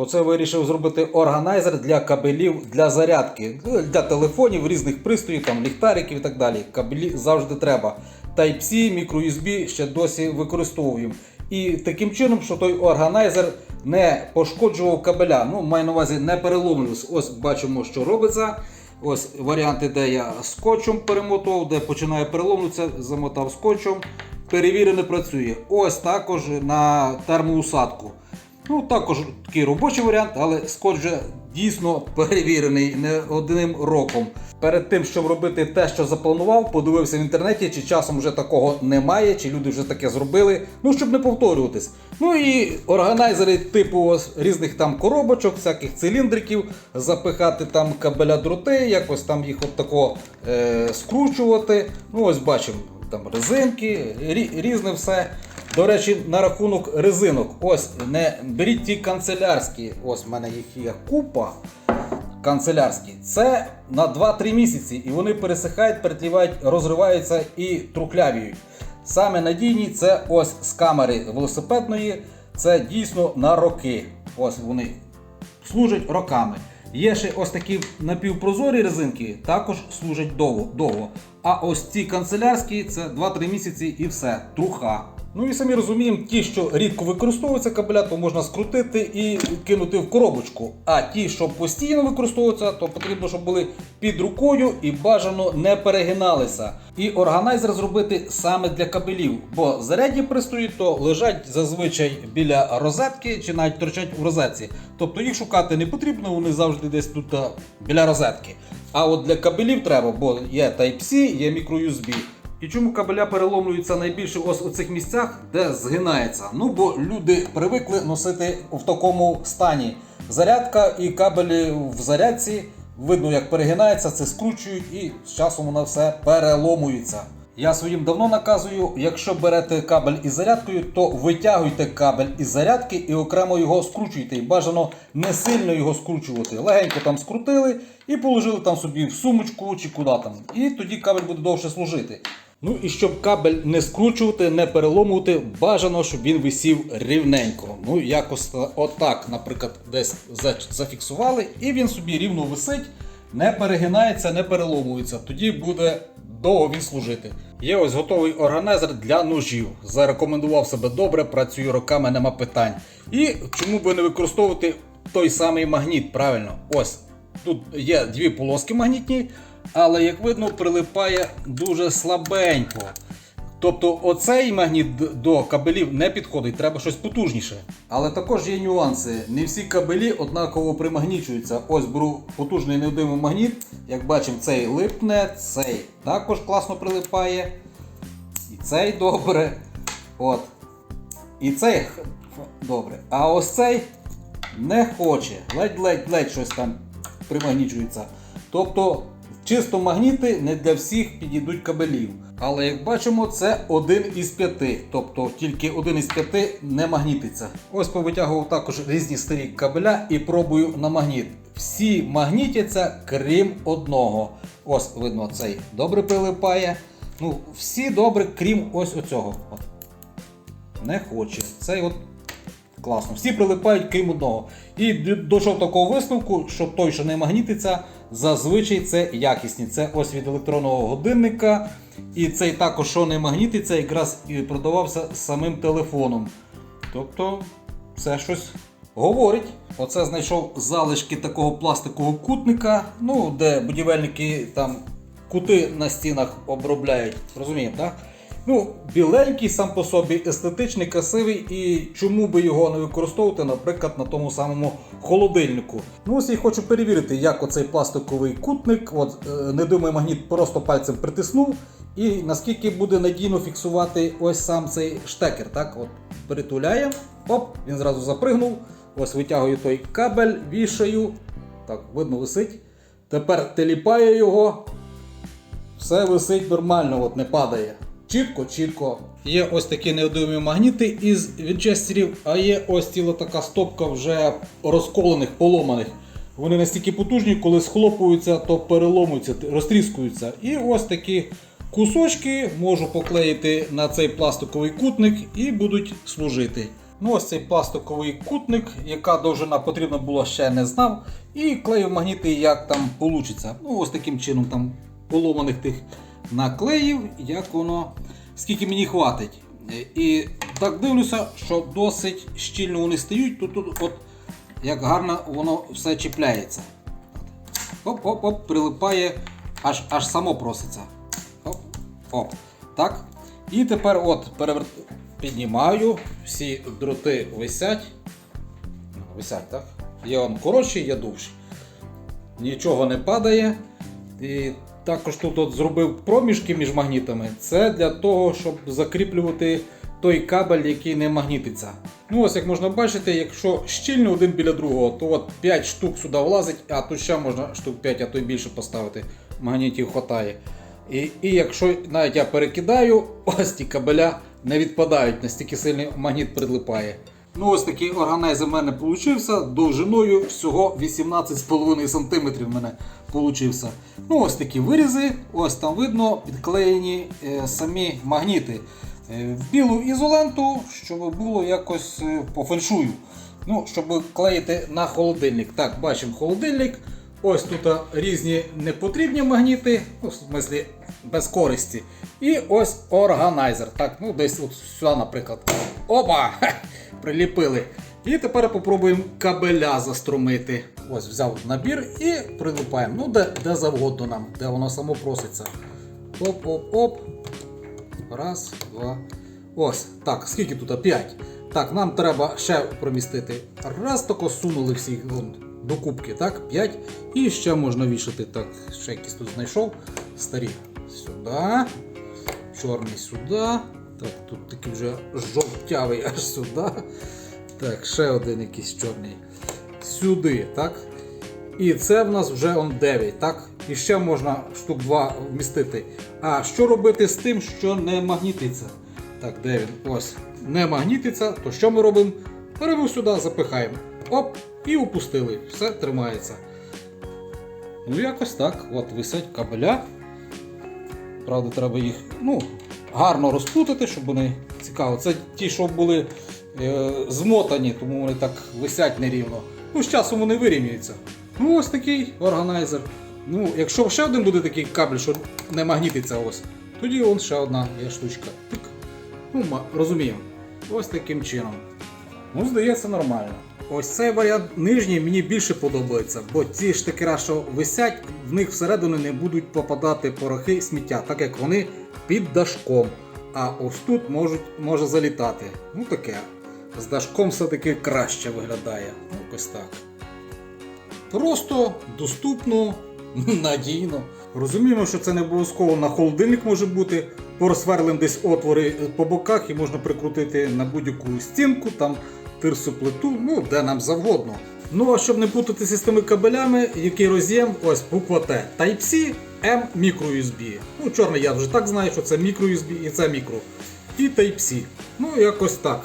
Оце вирішив зробити органайзер для кабелів для зарядки, для телефонів, різних пристроїв, там, ліхтариків і так далі. Кабелі завжди треба. Type-C, microUSB ще досі використовуємо. І таким чином, що той органайзер не пошкоджував кабеля. Ну, маю на увазі не переломлювався. Ось бачимо, що робиться. Ось варіанти, де я скотчем перемотував, де починає переломлюватися, замотав скотчем. Перевірено працює. Ось також на термоусадку. Ну, також такий робочий варіант, але скотч вже дійсно перевірений не одним роком. Перед тим, щоб робити те, що запланував, подивився в інтернеті, чи часом вже такого немає, чи люди вже таке зробили. Ну, щоб не повторюватись. Ну і органайзери типу різних там коробочок, всяких циліндриків, запихати там кабеля дроти, якось там їх от тако е, скручувати. Ну, ось бачимо, там резинки, рі- різне все. До речі, на рахунок резинок. Ось не беріть ті канцелярські. Ось в мене їх є купа. Канцелярські. Це на 2-3 місяці, і вони пересихають, перетлівають, розриваються і трухлявіють. Саме надійні це ось з камери велосипедної. Це дійсно на роки. Ось вони служать роками. Є ще ось такі напівпрозорі резинки, також служать довго. довго. А ось ці канцелярські це 2-3 місяці і все, труха. Ну і самі розуміємо, ті, що рідко використовуються кабеля, то можна скрутити і кинути в коробочку. А ті, що постійно використовуються, то потрібно, щоб були під рукою і бажано не перегиналися. І органайзер зробити саме для кабелів, бо зарядні пристрої то лежать зазвичай біля розетки чи навіть торчать в розетці. Тобто їх шукати не потрібно, вони завжди десь тут біля розетки. А от для кабелів треба, бо є Type-C, є microUSB. І чому кабеля переломлюються найбільше ось у цих місцях, де згинається? Ну бо люди привикли носити в такому стані. Зарядка і кабелі в зарядці видно, як перегинається, це скручують і з часом воно все переломується. Я своїм давно наказую, якщо берете кабель із зарядкою, то витягуйте кабель із зарядки і окремо його скручуйте. І бажано не сильно його скручувати. Легенько там скрутили і положили там собі в сумочку чи куди там. І тоді кабель буде довше служити. Ну і щоб кабель не скручувати, не переломувати, бажано, щоб він висів рівненько. Ну, якось отак, наприклад, десь зафіксували, і він собі рівно висить, не перегинається, не переломується. Тоді буде довго він служити. Є ось готовий органайзер для ножів. Зарекомендував себе добре, працюю роками, нема питань. І чому би не використовувати той самий магніт, правильно? Ось. Тут є дві полоски магнітні, але як видно, прилипає дуже слабенько. Тобто оцей магніт до кабелів не підходить, треба щось потужніше. Але також є нюанси. Не всі кабелі однаково примагнічуються. Ось беру потужний неодимий магніт. Як бачимо, цей липне, цей також класно прилипає. І цей добре. От. І цей добре. А ось цей не хоче. Ледь-ледь-ледь щось там примагнічується. Тобто, чисто магніти не для всіх підійдуть кабелів. Але як бачимо, це один із п'яти. Тобто тільки один із п'яти не магнітиться. Ось повитягував також різні старі кабеля і пробую на магніт. Всі магнітяться, крім одного. Ось видно, цей добре прилипає. Ну, всі добре, крім ось оцього. От. Не хоче. Цей от Класно. Всі прилипають крім одного. І дійшов такого висновку, що той, що не магнітиться, зазвичай це якісні. Це ось від електронного годинника. І цей також, що не магнітиться, якраз і продавався самим телефоном. Тобто, це щось говорить. Оце знайшов залишки такого пластикового кутника, ну, де будівельники там кути на стінах обробляють. Розуміємо, так? Ну, біленький сам по собі, естетичний, красивий, і чому би його не використовувати, наприклад, на тому самому холодильнику. Ну, ось я хочу перевірити, як оцей пластиковий кутник, от е, недимий магніт просто пальцем притиснув, і наскільки буде надійно фіксувати ось сам цей штекер. Так, от перетуляє, оп, він зразу запригнув. Ось витягую той кабель, вішаю. Так, видно, висить. Тепер теліпаю його, все висить нормально, от не падає. Чітко, чітко. Є ось такі неодимі магніти із вінчестерів, а є ось ціла така стопка вже розколених, поломаних. Вони настільки потужні, коли схлопуються, то переломуються, розтріскуються. І ось такі кусочки можу поклеїти на цей пластиковий кутник і будуть служити. Ну, ось цей пластиковий кутник, яка довжина потрібна була, ще не знав. І клею магніти, як там вийде. Ну, ось таким чином там поломаних тих наклеїв, як воно, скільки мені хватить. І так дивлюся, що досить щільно вони стають. Тут, тут от як гарно воно все чіпляється. Оп-оп-оп, прилипає, аж, аж само проситься. Оп, оп. Так. І тепер от перевер... піднімаю, всі дроти висять. Ну, Висять, так? Є он коротший, є довший. Нічого не падає. І також тут от зробив проміжки між магнітами. Це для того, щоб закріплювати той кабель, який не магнітиться. Ну ось як можна бачити, якщо щільно один біля другого, то от 5 штук сюди влазить, а тут ще можна штук 5, а то й більше поставити. Магнітів хватає. І, і якщо навіть я перекидаю, ось ті кабеля не відпадають, настільки сильний магніт прилипає. Ну ось такий органайзер в мене получився довжиною всього 18,5 см в мене получився. Ну ось такі вирізи, ось там видно підклеєні е, самі магніти е, в білу ізоленту, щоб було якось е, по феншую. Ну, щоб клеїти на холодильник. Так, бачимо холодильник. Ось тут різні непотрібні магніти, ну, в смислі без користі. І ось органайзер. Так, ну десь от сюди, наприклад. Опа! Приліпили. І тепер попробуємо кабеля заструмити. Ось взяв набір і прилипаємо. Ну, де, де завгодно нам, де воно само проситься. Оп-оп-оп. Раз, два. Ось. Так, скільки тут? П'ять. Так, нам треба ще промістити. Раз тако сунули всі до кубки, так? 5. І ще можна вішати. Так, ще якийсь тут знайшов. Старі. Сюди. Чорний сюди. Так, тут такий вже жовтявий аж сюди. Так, ще один якийсь чорний. Сюди, так? І це в нас вже он 9, так? І ще можна штук 2 вмістити. А що робити з тим, що не магнітиться? Так, де він? Ось. Не магнітиться, то що ми робимо? Беремо сюди, запихаємо. Оп, і опустили. Все тримається. Ну, якось так. От висять кабеля. Правда, треба їх ну, гарно розпутати, щоб вони цікаво. Це ті, що були е, змотані, тому вони так висять нерівно. Ну, з часом вони вирівнюються. Ну, ось такий органайзер. Ну, якщо ще один буде такий кабель, що не магнітиться ось, тоді он ще одна є штучка. Тик. Ну, розуміємо. Ось таким чином. Ну, здається, нормально. Ось цей варіант нижній мені більше подобається, бо ці штикера, що висять, в них всередину не будуть попадати порохи сміття, так як вони під дашком. А ось тут можуть, може залітати. Ну таке. З дашком все-таки краще виглядає. Ну, якось так. Просто, доступно, надійно. Розуміємо, що це не обов'язково на холодильник може бути. Просверлим десь отвори по боках і можна прикрутити на будь-яку стінку, там тирсу плиту, ну де нам завгодно. Ну а щоб не путатися з тими кабелями, який роз'єм, ось буква Т. Type-C, M microUSB. Ну, чорний я вже так знаю, що це microUSB і це мікро. І Type-C. Ну, якось так.